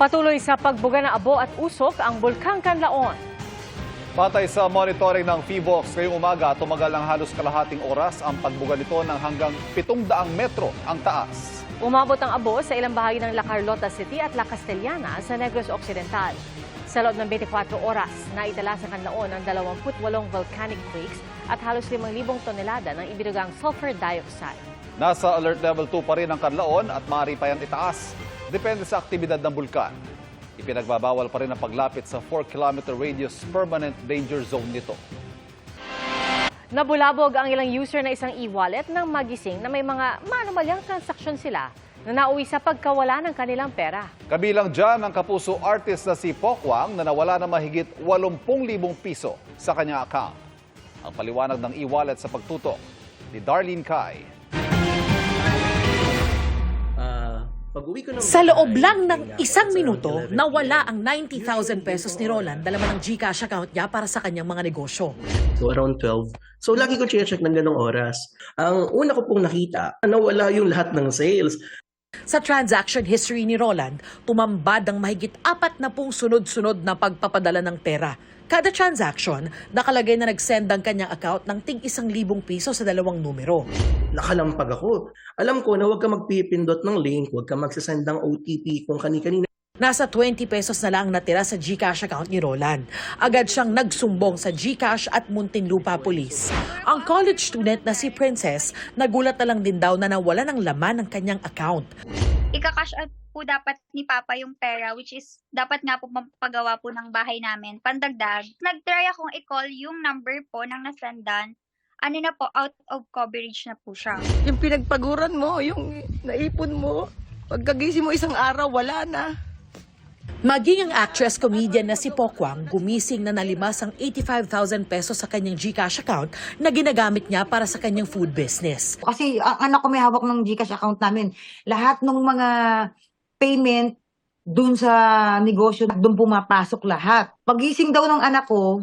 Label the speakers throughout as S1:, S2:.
S1: Patuloy sa pagbuga ng abo at usok ang Bulkang Kanlaon.
S2: Patay sa monitoring ng PHIVOX ngayong umaga, tumagal ng halos kalahating oras ang pagbuga nito ng hanggang 700 metro ang taas.
S1: Umabot ang abo sa ilang bahagi ng La Carlota City at La Castellana sa Negros Occidental. Sa loob ng 24 oras, naitala sa Kanlaon ang 28 volcanic quakes at halos 5,000 tonelada ng ibinugang sulfur dioxide.
S2: Nasa alert level 2 pa rin ang Kanlaon at maaari pa yan itaas. Depende sa aktibidad ng bulkan. Ipinagbabawal pa rin ang paglapit sa 4-kilometer radius permanent danger zone nito.
S1: Nabulabog ang ilang user na isang e-wallet nang magising na may mga manumalyang transaksyon sila na nauwi sa pagkawala ng kanilang pera.
S2: Kabilang dyan ang kapuso artist na si Pokwang na nawala ng mahigit 80,000 piso sa kanyang account. Ang paliwanag ng e-wallet sa pagtutok ni Darlene Kai.
S3: Sa loob lang ng isang
S4: sa
S3: minuto,
S4: 11
S3: nawala ang 90,000 pesos ni Roland dala ng GCash account niya para sa kanyang mga negosyo.
S4: So around 12. So lagi ko check ng ganong oras. Ang una ko pong nakita, nawala yung lahat ng sales.
S3: Sa transaction history ni Roland, tumambad ang mahigit apat na pong sunod-sunod na pagpapadala ng pera. Kada transaction, nakalagay na nag-send ang kanyang account ng tig isang libong piso sa dalawang numero.
S4: Nakalampag ako. Alam ko na huwag ka magpipindot ng link, huwag ka magsasend ng OTP kung kani-kanina
S3: Nasa 20 pesos na lang natira sa GCash account ni Roland. Agad siyang nagsumbong sa GCash at Muntinlupa Police. Ang college student na si Princess, nagulat na lang din daw na nawala ng laman ng kanyang account.
S5: ika-cash out po dapat ni Papa yung pera which is dapat nga po mapagawa po ng bahay namin. Pandagdag, nag-try akong i-call yung number po ng nasendan. Ano na po, out of coverage na po siya.
S6: Yung pinagpaguran mo, yung naipon mo, pagkagising mo isang araw, wala na.
S3: Maging ang actress comedian na si Pokwang gumising na nalimas ang 85,000 pesos sa kanyang GCash account na ginagamit niya para sa kanyang food business.
S7: Kasi ang anak ko may hawak ng GCash account namin. Lahat ng mga payment dun sa negosyo, dun pumapasok lahat. Pagising daw ng anak ko,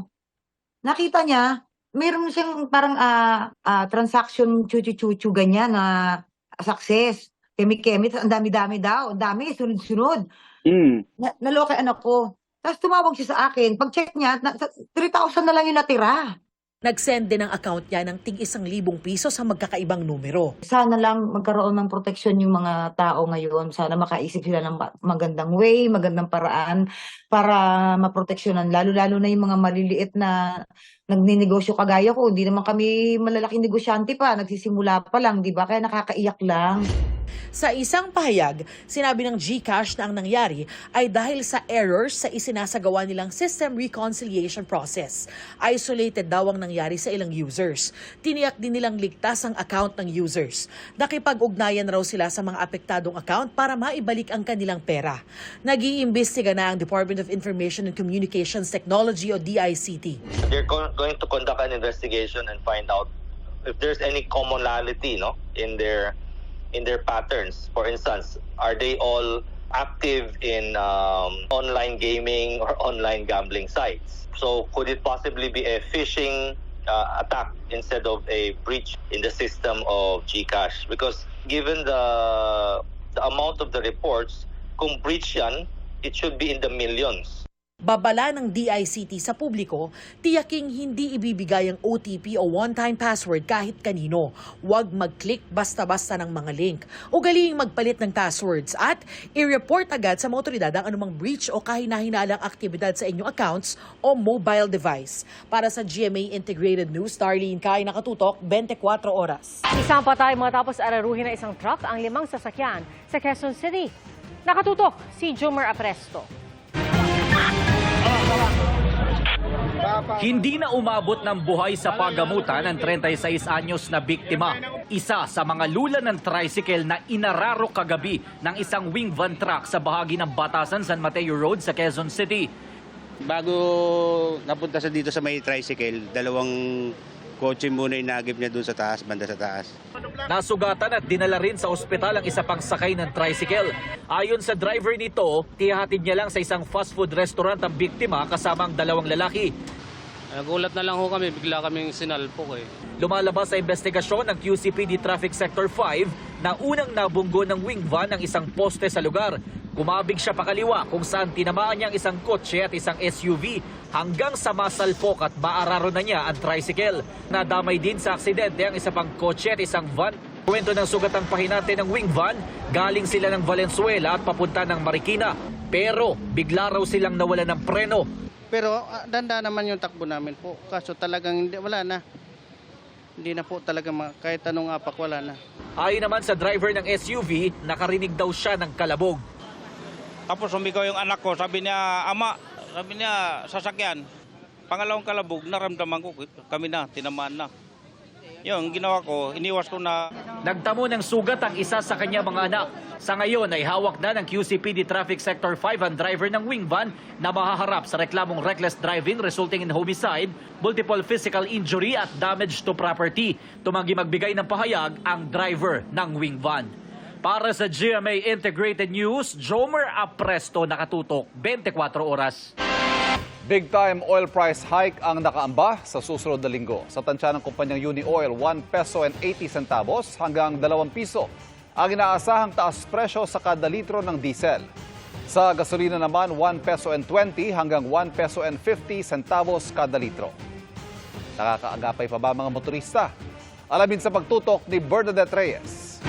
S7: nakita niya, meron siyang parang ah, ah, transaction chuchu-chuchu ganyan na success. Kemi-kemi, ang dami-dami daw. Ang dami, sunod-sunod. Na, naloka yung anak ko. Tapos tumawag siya sa akin. Pag-check niya, na, 3,000 na lang yung natira.
S3: Nag-send din ang account niya ng tig isang libong piso sa magkakaibang numero.
S7: sana lang magkaroon ng proteksyon yung mga tao ngayon. Sana makaisip sila ng ma- magandang way, magandang paraan para maproteksyonan. Lalo-lalo na yung mga maliliit na nagninegosyo kagaya ko. Hindi naman kami malalaking negosyante pa. Nagsisimula pa lang, di ba? Kaya nakakaiyak lang.
S3: Sa isang pahayag, sinabi ng GCash na ang nangyari ay dahil sa errors sa isinasagawa nilang system reconciliation process. Isolated daw ang nangyari sa ilang users. Tiniyak din nilang ligtas ang account ng users. Nakipag-ugnayan raw sila sa mga apektadong account para maibalik ang kanilang pera. Nag-iimbestiga na ang Department of Information and Communications Technology o DICT.
S8: they're go- going to conduct an investigation and find out if there's any commonality no in their in their patterns. For instance are they all active in um, online gaming or online gambling sites? So could it possibly be a phishing uh, attack instead of a breach in the system of gcash? Because given the the amount of the reports kung breach yan it should be in the millions
S3: Babala ng DICT sa publiko, tiyaking hindi ibibigay ang OTP o one-time password kahit kanino. Huwag mag-click basta-basta ng mga link. Ugaling magpalit ng passwords at i-report agad sa mga otoridad ang anumang breach o kahina-hinalang aktibidad sa inyong accounts o mobile device. Para sa GMA Integrated News, Darlene Kai, nakatutok 24 oras.
S1: Isang patay matapos araruhin ng isang truck ang limang sasakyan sa Quezon City. Nakatutok si Jomer Apresto.
S9: Hindi na umabot ng buhay sa pagamutan ng 36 anyos na biktima. Isa sa mga lula ng tricycle na inararo kagabi ng isang wing van truck sa bahagi ng Batasan San Mateo Road sa Quezon City.
S10: Bago napunta sa dito sa may tricycle, dalawang kotse muna inagip niya doon sa taas, banda sa taas.
S9: Nasugatan at dinala rin sa ospital ang isa pang sakay ng tricycle. Ayon sa driver nito, tiyahatid niya lang sa isang fast food restaurant ang biktima kasama ang dalawang lalaki.
S11: Nagulat na lang ho kami, bigla kaming sinalpok eh.
S9: Lumalabas sa investigasyon ng QCPD Traffic Sector 5 na unang nabunggo ng wing van ang isang poste sa lugar Kumabig siya pakaliwa kung saan tinamaan niya ang isang kotse at isang SUV hanggang sa masalpok at maararo na niya ang tricycle. Nadamay din sa aksidente ang isa pang kotse at isang van. Kwento ng sugatang pahinante ng wing van, galing sila ng Valenzuela at papunta ng Marikina. Pero bigla raw silang nawala ng preno
S12: Pero ah, danda naman yung takbo namin po. Kaso talagang hindi, wala na. Hindi na po talaga ma- kahit anong apak wala na.
S9: Ayon naman sa driver ng SUV, nakarinig daw siya ng kalabog.
S10: Tapos sumigaw yung anak ko, sabi niya, ama, sabi niya, sasakyan. Pangalawang kalabog, naramdaman ko, kami na, tinamaan na. Yung ginawa ko, iniwas ko na
S9: Nagtamo ng sugat ang isa sa kanya mga anak. Sa ngayon ay hawak na ng QCPD Traffic Sector 5 ang driver ng wing van na mahaharap sa reklamong reckless driving resulting in homicide, multiple physical injury at damage to property. Tumanggi magbigay ng pahayag ang driver ng wing van. Para sa GMA Integrated News, Jomer Apresto nakatutok 24 oras.
S2: Big time oil price hike ang nakaamba sa susunod na linggo. Sa tansya ng kumpanyang Uni Oil, 1 peso and 80 centavos hanggang 2 piso ang inaasahang taas presyo sa kada litro ng diesel. Sa gasolina naman, 1 peso and 20 hanggang 1 peso and 50 centavos kada litro. Nakakaagapay pa ba mga motorista? Alamin sa pagtutok ni Bernadette Reyes.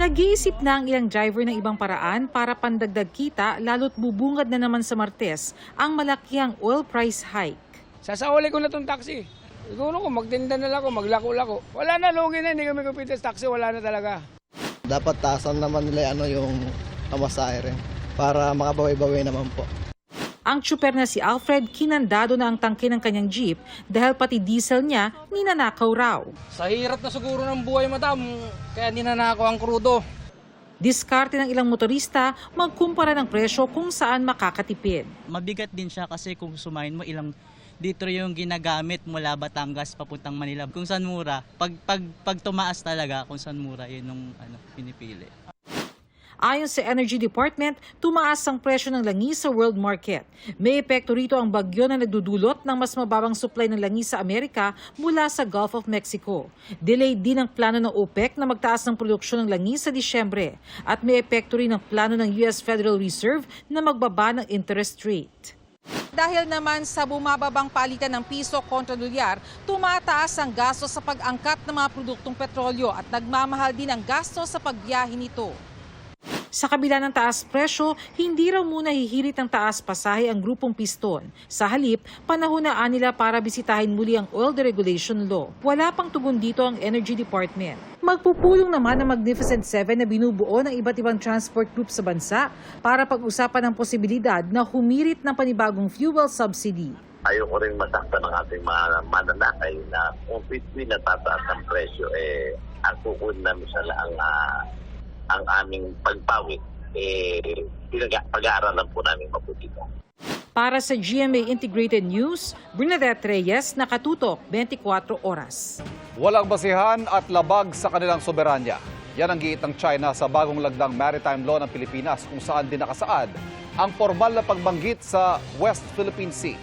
S13: Nag-iisip na ang ilang driver ng ibang paraan para pandagdag kita lalo't bubungad na naman sa Martes ang malakiang oil price hike.
S11: Sasauli ko na tong taxi. Siguro ko magtinda na lang ako, maglako-lako. Wala na, lugi na, hindi kami kumpitas taxi, wala na talaga.
S12: Dapat taasan naman nila ano yung amasahe rin para makabawi-bawi naman po.
S13: Ang tsuper na si Alfred kinandado na ang tangke ng kanyang jeep dahil pati diesel niya ninanakaw raw.
S11: Sa hirap na siguro ng buhay, madam, kaya ninanako ang krudo.
S13: Diskarte ng ilang motorista magkumpara ng presyo kung saan makakatipid.
S6: Mabigat din siya kasi kung sumayin mo ilang litro yung ginagamit mula Batangas papuntang Manila. Kung saan mura, pag, pag, pag tumaas talaga, kung saan mura, yun yung ano, pinipili.
S13: Ayon sa Energy Department, tumaas ang presyo ng langis sa world market. May epekto rito ang bagyo na nagdudulot ng mas mababang supply ng langis sa Amerika mula sa Gulf of Mexico. Delayed din ang plano ng OPEC na magtaas ng produksyon ng langis sa Disyembre. At may epekto rin ang plano ng US Federal Reserve na magbaba ng interest rate. Dahil naman sa bumababang palitan ng piso kontra dolyar, tumataas ang gasto sa pag-angkat ng mga produktong petrolyo at nagmamahal din ang gasto sa pagbiyahe nito. Sa kabila ng taas presyo, hindi raw muna hihirit ang taas pasahe ang grupong piston. Sa halip, panahon na nila para bisitahin muli ang oil deregulation law. Wala pang tugon dito ang Energy Department. Magpupulong naman ang Magnificent Seven na binubuo ng iba't ibang transport group sa bansa para pag-usapan ang posibilidad na humirit ng panibagong fuel subsidy.
S8: Ayoko rin masaktan ng ating mga mananakay na kung pitwi natataas ang presyo, eh, ang kukunin namin sa ang, ah, ang aming pagpawit, eh, pag-aaralan po namin mabuti ito.
S13: Para sa GMA Integrated News, Bernadette Reyes, nakatutok 24 oras.
S2: Walang basihan at labag sa kanilang soberanya. Yan ang giit ng China sa bagong lagdang maritime law ng Pilipinas kung saan din nakasaad ang formal na pagbanggit sa West Philippine Sea.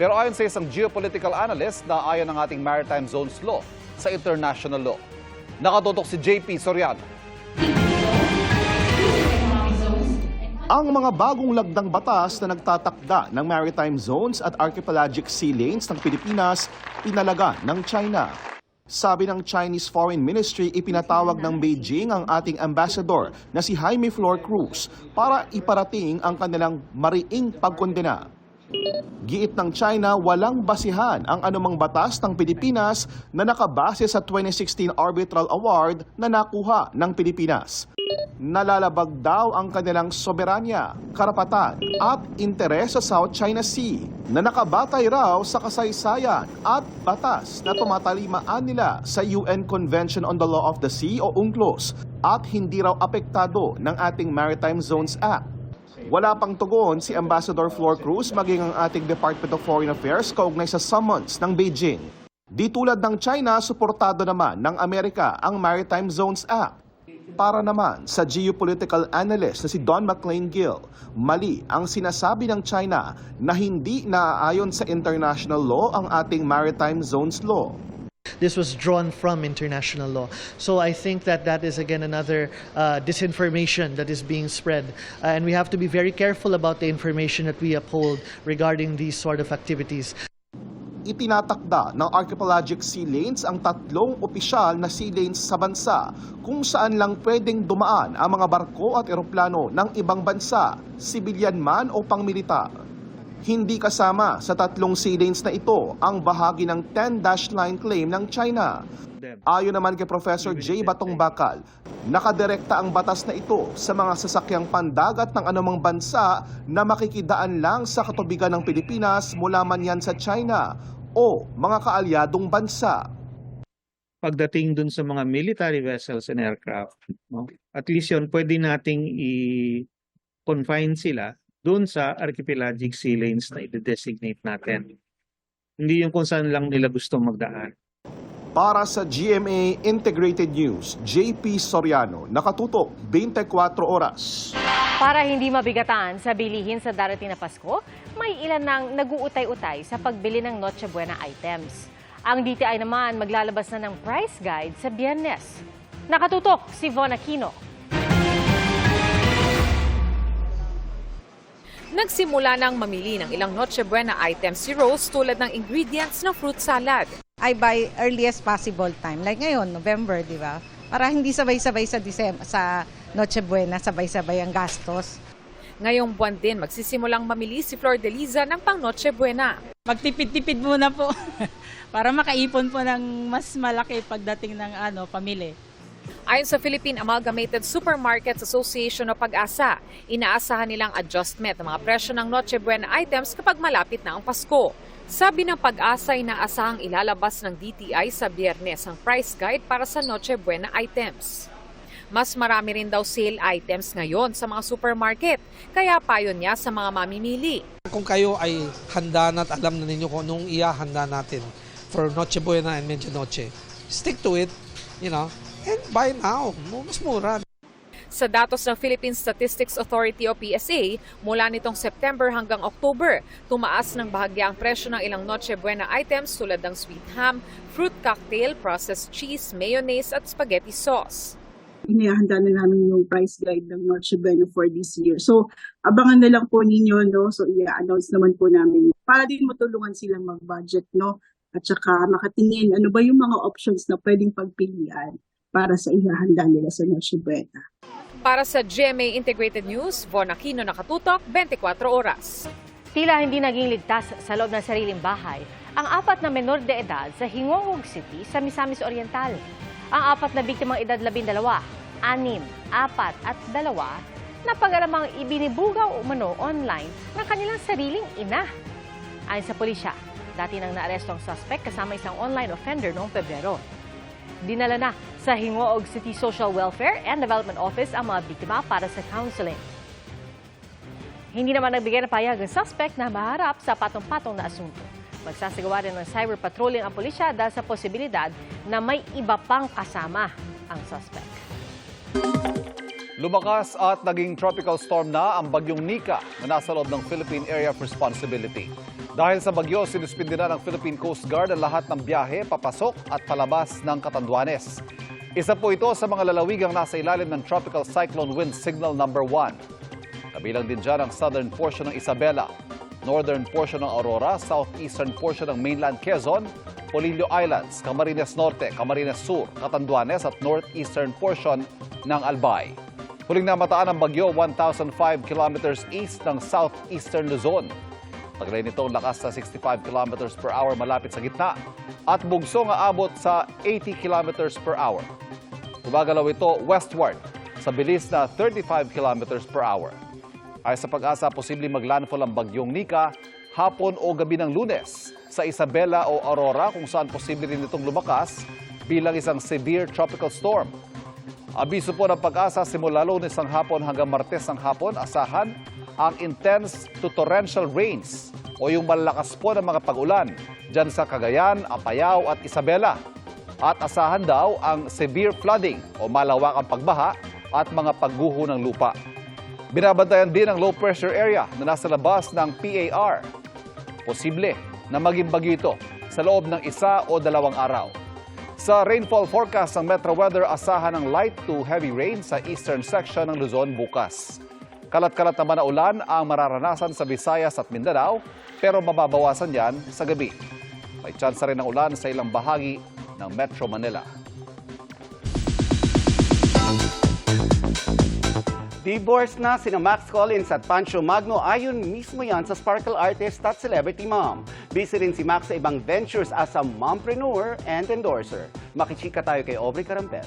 S2: Pero ayon sa isang geopolitical analyst na ayon ng ating maritime zones law sa international law. Nakatutok si JP Soriano.
S14: Ang mga bagong lagdang batas na nagtatakda ng maritime zones at archipelagic sea lanes ng Pilipinas, pinalaga ng China. Sabi ng Chinese Foreign Ministry, ipinatawag ng Beijing ang ating ambassador na si Jaime Flor Cruz para iparating ang kanilang mariing pagkondena. Giit ng China, walang basihan ang anumang batas ng Pilipinas na nakabase sa 2016 Arbitral Award na nakuha ng Pilipinas. Nalalabag daw ang kanilang soberanya, karapatan at interes sa South China Sea na nakabatay raw sa kasaysayan at batas na tumatalimaan nila sa UN Convention on the Law of the Sea o UNCLOS at hindi raw apektado ng ating Maritime Zones Act. Wala pang tugon si Ambassador Flor Cruz maging ang ating Department of Foreign Affairs kaugnay sa summons ng Beijing. Di tulad ng China, suportado naman ng Amerika ang Maritime Zones Act. Para naman sa geopolitical analyst na si Don McLean Gill, mali ang sinasabi ng China na hindi naaayon sa international law ang ating Maritime Zones Law.
S15: this was drawn from international law. So I think that that is again another uh, disinformation that is being spread, uh, and we have to be very careful about the information that we uphold regarding these sort of activities.
S14: Itinatakda ng Archipelagic Sea Lanes ang tatlong opisyal na sea lanes sa bansa kung saan lang pwedeng dumaan ang mga barko at eroplano ng ibang bansa, sibilyan man o pangmilitar. Hindi kasama sa tatlong sea lanes na ito ang bahagi ng 10-dash line claim ng China. Ayon naman kay Professor J. Batong Bakal, nakadirekta ang batas na ito sa mga sasakyang pandagat ng anumang bansa na makikidaan lang sa katubigan ng Pilipinas mula man yan sa China o mga kaalyadong bansa.
S16: pagdating dun sa mga military vessels and aircraft, no? at least yun, pwede nating i-confine sila dun sa archipelagic sea lanes na i-designate natin. Hindi yung kung saan lang nila gusto magdaan.
S14: Para sa GMA Integrated News, JP Soriano, nakatutok 24 oras.
S1: Para hindi mabigatan sa bilihin sa darating na Pasko, may ilan nang naguutay-utay sa pagbili ng Noche Buena items. Ang DTI naman maglalabas na ng price guide sa Biyernes. Nakatutok si Von Aquino.
S17: Nagsimula ng mamili ng ilang Noche Buena items si Rose tulad ng ingredients ng fruit salad.
S18: I buy earliest possible time. Like ngayon, November, di ba? Para hindi sabay-sabay sa December, sa Noche Buena, sabay-sabay ang gastos.
S17: Ngayong buwan din magsisimulang mamili si Flor de Liza ng pang Noche Buena.
S19: Magtipid-tipid muna po para makaipon po ng mas malaki pagdating ng ano, pamili.
S17: Ayon sa Philippine Amalgamated Supermarkets Association o Pag-asa, inaasahan nilang adjustment ng mga presyo ng Noche Buena items kapag malapit na ang Pasko. Sabi ng Pag-asa, inaasahang ilalabas ng DTI sa biyernes ang price guide para sa Noche Buena items. Mas marami rin daw sale items ngayon sa mga supermarket, kaya payo niya sa mga mamimili.
S20: Kung kayo ay handa na at alam na ninyo kung anong ihahanda natin for Noche Buena and Medianoche, stick to it, you know, and buy now. Mas mura.
S17: Sa datos ng Philippine Statistics Authority o PSA, mula nitong September hanggang October, tumaas ng bahagya ang presyo ng ilang Noche Buena items tulad ng sweet ham, fruit cocktail, processed cheese, mayonnaise at spaghetti sauce.
S21: inihahanda na namin yung price guide ng Noche Buena for this year. So, abangan na lang po ninyo, no? So, i-announce naman po namin. Para din matulungan silang mag-budget, no? At saka makatingin, ano ba yung mga options na pwedeng pagpilian para sa ihahanda nila sa Noche Buena.
S17: Para sa GMA Integrated News, Von Aquino nakatutok, 24 oras.
S1: Tila hindi naging ligtas sa loob ng sariling bahay ang apat na menor de edad sa Hingongog City sa Misamis Oriental. Ang apat na biktimang edad 12, 6, 4 at 2 na pag-alamang ibinibugaw umano online ng kanilang sariling ina. Ayon sa pulisya, dati nang naaresto ang suspect kasama isang online offender noong Pebrero. Dinala na sa Hingoog City Social Welfare and Development Office ang mga biktima para sa counseling. Hindi naman nagbigay ng payag ang suspect na maharap sa patong-patong na asunto. Magsasagawa rin ng cyber patrolling ang pulisya dahil sa posibilidad na may iba pang kasama ang suspect.
S2: Lumakas at naging tropical storm na ang bagyong Nika na nasa loob ng Philippine Area of Responsibility. Dahil sa bagyo, sinuspindi na ng Philippine Coast Guard ang lahat ng biyahe papasok at palabas ng Katanduanes. Isa po ito sa mga lalawigang nasa ilalim ng Tropical Cyclone Wind Signal Number 1. Kabilang din dyan ang southern portion ng Isabela, northern portion ng Aurora, southeastern portion ng mainland Quezon, Polillo Islands, Camarines Norte, Camarines Sur, Catanduanes at northeastern portion ng Albay. Huling namataan ang bagyo 1,005 kilometers east ng southeastern Luzon. Taglay nito ang lakas na 65 kilometers per hour malapit sa gitna at bugso nga abot sa 80 kilometers per hour. Gumagalaw ito westward sa bilis na 35 kilometers per hour. Ay sa pag-asa, posibleng maglandfall ang bagyong Nika hapon o gabi ng lunes sa Isabela o Aurora kung saan posible rin itong lumakas bilang isang severe tropical storm. Abiso po ng pag-asa simula lunes ng hapon hanggang martes ng hapon, asahan ang intense to torrential rains o yung malakas po ng mga pag-ulan dyan sa Cagayan, Apayao at Isabela. At asahan daw ang severe flooding o malawakang pagbaha at mga pagguho ng lupa. Binabantayan din ang low pressure area na nasa labas ng PAR. Posible na maging bagyo ito sa loob ng isa o dalawang araw. Sa rainfall forecast ng Metro Weather, asahan ng light to heavy rain sa eastern section ng Luzon bukas. Kalat-kalat naman na ulan ang mararanasan sa Visayas at Mindanao, pero mababawasan yan sa gabi. May tsansa rin ng ulan sa ilang bahagi ng Metro Manila.
S22: Divorce na sina Max Collins at Pancho Magno ayon mismo yan sa Sparkle Artist at Celebrity Mom. Busy rin si Max sa ibang ventures as a mompreneur and endorser. Makichika tayo kay Aubrey Carampel.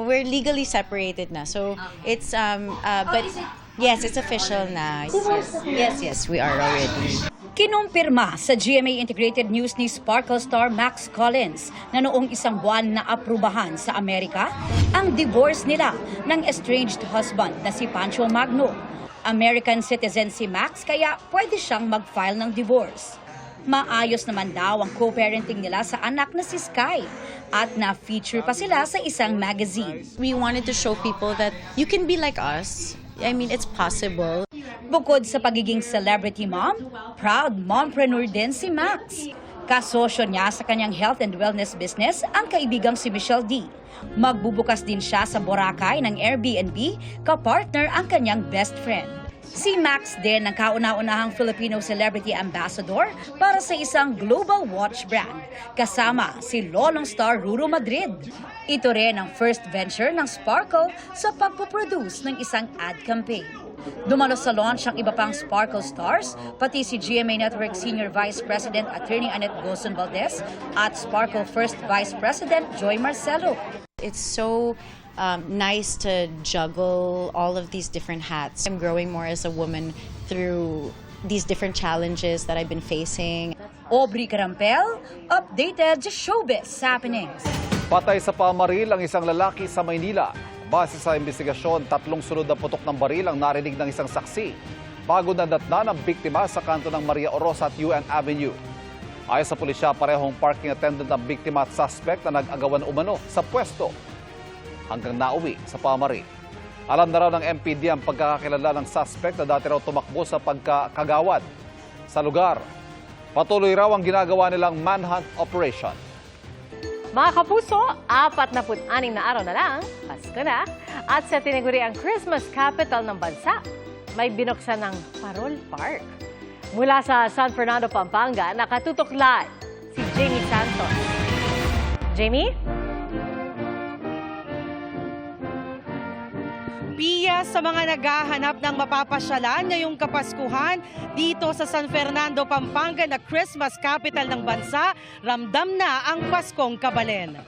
S23: We're legally separated na. So it's um uh, but yes, it's official na. Yes, yes, we are already.
S24: Kinumpirma sa GMA Integrated News ni Sparkle star Max Collins na noong isang buwan na aprubahan sa Amerika ang divorce nila ng estranged husband na si Pancho Magno. American citizen si Max kaya pwede siyang mag-file ng divorce. Maayos naman daw ang co-parenting nila sa anak na si Sky at na-feature pa sila sa isang magazine.
S23: We wanted to show people that you can be like us. I mean, it's possible.
S24: Bukod sa pagiging celebrity mom, proud mompreneur din si Max. Kasosyo niya sa kanyang health and wellness business ang kaibigang si Michelle D. Magbubukas din siya sa Boracay ng Airbnb, kapartner ang kanyang best friend. Si Max din ang kauna-unahang Filipino celebrity ambassador para sa isang global watch brand, kasama si lolong star Ruro Madrid. Ito rin ang first venture ng Sparkle sa pagpoproduce ng isang ad campaign. Dumalo sa launch ang iba pang Sparkle stars, pati si GMA Network Senior Vice President Attorney Annette Goson Valdez at Sparkle First Vice President Joy Marcelo.
S23: It's so um, nice to juggle all of these different hats. I'm growing more as a woman through these different challenges that I've been facing.
S24: Aubrey Carampel, updated sa showbiz happenings.
S2: Patay sa pamaril ang isang lalaki sa Maynila. Base sa investigasyon, tatlong sunod na putok ng baril ang narinig ng isang saksi bago nadatna ng biktima sa kanto ng Maria Orosa at UN Avenue. Ayon sa pulisya, parehong parking attendant ang biktima at suspect na nag-agawan umano sa pwesto hanggang nauwi sa pamaril. Alam na raw ng MPD ang pagkakakilala ng suspect na dati raw tumakbo sa pagkakagawad sa lugar. Patuloy raw ang ginagawa nilang manhunt operation.
S1: Mga kapuso, 46 na araw na lang, Pasko na, at sa tinaguriang Christmas capital ng bansa, may binuksan ng Parol Park. Mula sa San Fernando, Pampanga, nakatutok live si Jamie Santos. Jamie?
S25: Pia sa mga naghahanap ng mapapasyalan ngayong Kapaskuhan dito sa San Fernando, Pampanga na Christmas capital ng bansa, ramdam na ang Paskong Kabalen.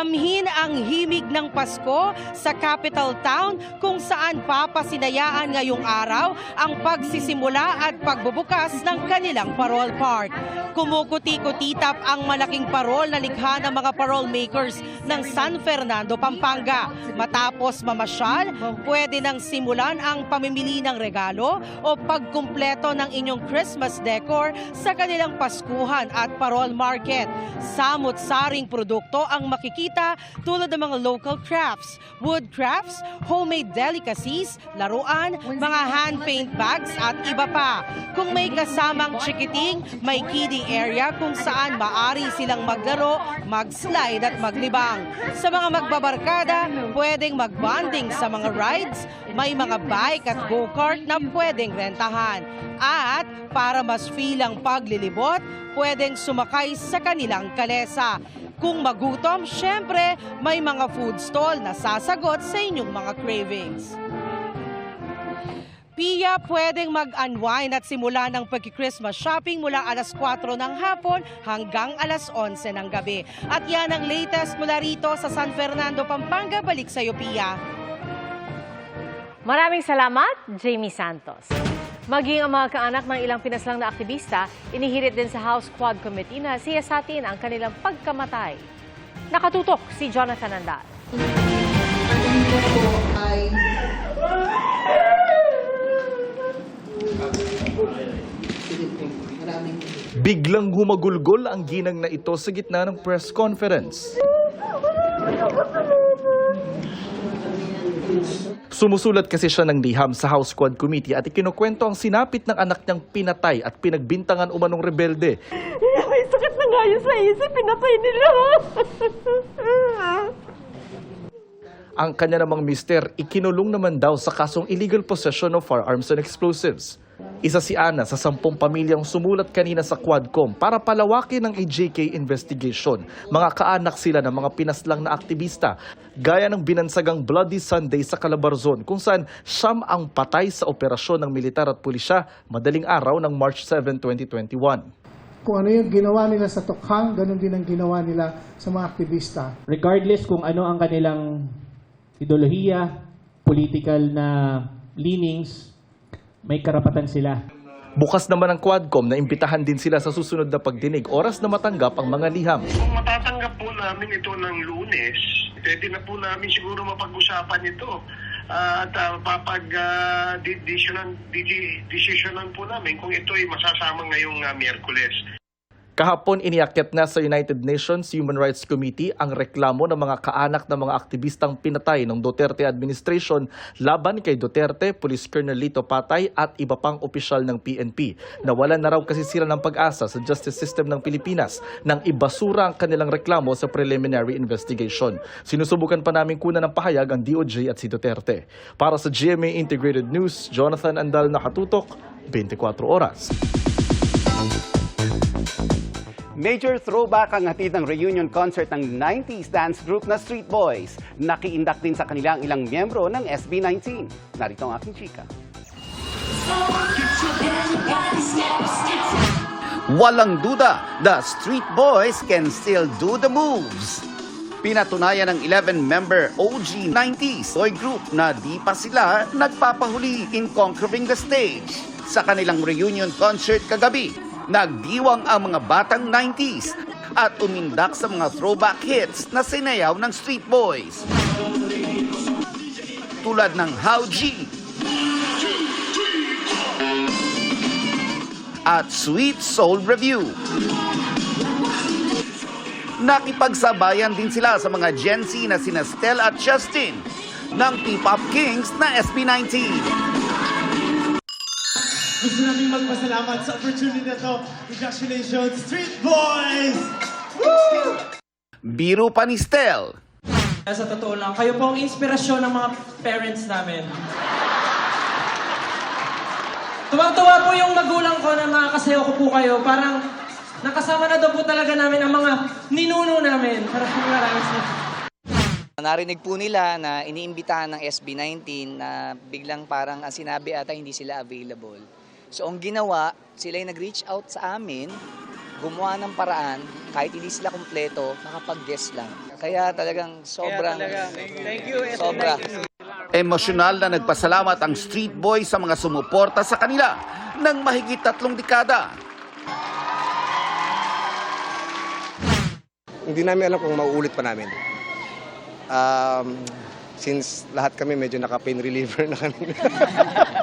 S25: Damhin ang himig ng Pasko sa capital town kung saan papasinayaan ngayong araw ang pagsisimula at pagbubukas ng kanilang parol park. Kumukuti-kutitap ang malaking parol na likha ng mga parol makers ng San Fernando, Pampanga. Matapos mamasyal, pwede nang simulan ang pamimili ng regalo o pagkumpleto ng inyong Christmas decor sa kanilang Paskuhan at parol market. Samot-saring produkto ang makikita tulad ng mga local crafts, wood crafts, homemade delicacies, laruan, mga hand paint bags at iba pa. Kung may kasamang chikiting, may kiddie area kung saan maari silang maglaro, mag-slide at maglibang. Sa mga magbabarkada, pwedeng magbanding sa mga rides, may mga bike at go-kart na pwedeng rentahan. At para mas feel ang paglilibot, pwedeng sumakay sa kanilang kalesa. Kung magutom, syempre may mga food stall na sasagot sa inyong mga cravings. Pia, pwedeng mag-unwind at simula ng pag-Christmas shopping mula alas 4 ng hapon hanggang alas 11 ng gabi. At yan ang latest mula rito sa San Fernando, Pampanga. Balik sa iyo, Pia.
S1: Maraming salamat, Jamie Santos. Maging ang mga kaanak ng ilang pinaslang na aktivista, inihirit din sa House Quad Committee na siyasatin ang kanilang pagkamatay. Nakatutok si Jonathan Andal.
S26: Biglang humagulgol ang ginang na ito sa gitna ng press conference. Sumusulat kasi siya ng liham sa House Quad Committee at ikinukwento ang sinapit ng anak niyang pinatay at pinagbintangan umanong rebelde.
S27: May sakit na nga yun sa isip, pinatay nila.
S26: Ang kanya namang mister, ikinulong naman daw sa kasong illegal possession of firearms and explosives. Isa si Ana sa sampung pamilyang sumulat kanina sa Quadcom para palawakin ang AJK investigation. Mga kaanak sila ng mga pinaslang na aktivista, gaya ng binansagang Bloody Sunday sa Calabarzon kung saan siyam ang patay sa operasyon ng militar at pulisya madaling araw ng March 7, 2021.
S28: Kung ano yung ginawa nila sa Tokhang, ganun din ang ginawa nila sa mga aktivista.
S29: regardless kung ano ang kanilang ideolohiya, political na leanings, may karapatan sila.
S26: Bukas naman ang Quadcom na imbitahan din sila sa susunod na pagdinig oras na matanggap ang mga liham.
S30: Kung matatanggap po namin ito ng lunes, pwede na po namin siguro mapag-usapan ito. Ah, at uh, papag uh, decisionan, decisionan po namin kung ito ay masasama ngayong uh, Miyerkules.
S26: Kahapon iniakyat na sa United Nations Human Rights Committee ang reklamo ng mga kaanak ng mga aktivistang pinatay ng Duterte administration laban kay Duterte, Police Colonel Lito Patay at iba pang opisyal ng PNP. Nawalan na raw kasi sila ng pag-asa sa justice system ng Pilipinas nang ibasura ang kanilang reklamo sa preliminary investigation. Sinusubukan pa namin kunan ng pahayag ang DOJ at si Duterte. Para sa GMA Integrated News, Jonathan Andal nakatutok, 24 oras.
S22: Major throwback ang hatid ng reunion concert ng 90s dance group na Street Boys. Nakiindak din sa kanilang ilang miyembro ng SB19. Narito ang aking chika. Walang duda, the Street Boys can still do the moves. Pinatunayan ng 11-member OG 90s boy group na di pa sila nagpapahuli in conquering the stage. Sa kanilang reunion concert kagabi, nagdiwang ang mga batang 90s at umindak sa mga throwback hits na sinayaw ng Street Boys. Tulad ng How G at Sweet Soul Review. Nakipagsabayan din sila sa mga Gen Z na sina Stel at Justin ng P-Pop Kings na SB19.
S31: Gusto namin magpasalamat sa opportunity na to. Congratulations, Street Boys! Woo!
S22: Biro pa ni Stel.
S31: Sa totoo lang, kayo po ang inspirasyon ng mga parents namin. Tuwang-tuwa po yung magulang ko na makakasayaw ko po kayo. Parang nakasama na daw po talaga namin ang mga ninuno namin. Maraming maraming salamat.
S32: Narinig po nila na iniimbitahan ng SB19 na biglang parang ang sinabi ata hindi sila available. So ang ginawa, sila yung nag-reach out sa amin, gumawa ng paraan, kahit hindi sila kumpleto, nakapag-guest lang. Kaya talagang sobrang,
S31: Thank you,
S32: sobra.
S22: Emosyonal na nagpasalamat ang Street Boys sa mga sumuporta sa kanila ng mahigit tatlong dekada.
S33: Hindi namin alam kung mauulit pa namin. Um, since lahat kami medyo naka-pain reliever na kami.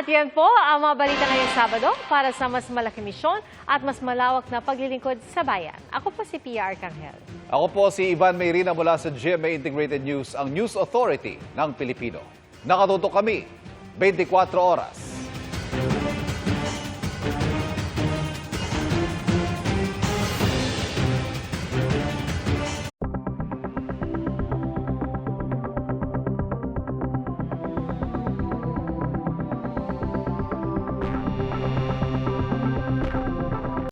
S1: At yan po ang mga balita ngayong Sabado para sa mas malaki misyon at mas malawak na paglilingkod sa bayan. Ako po si Pia Arcangel.
S2: Ako po si Ivan Mayrina mula sa GMA Integrated News, ang News Authority ng Pilipino. Nakatutok kami 24 oras.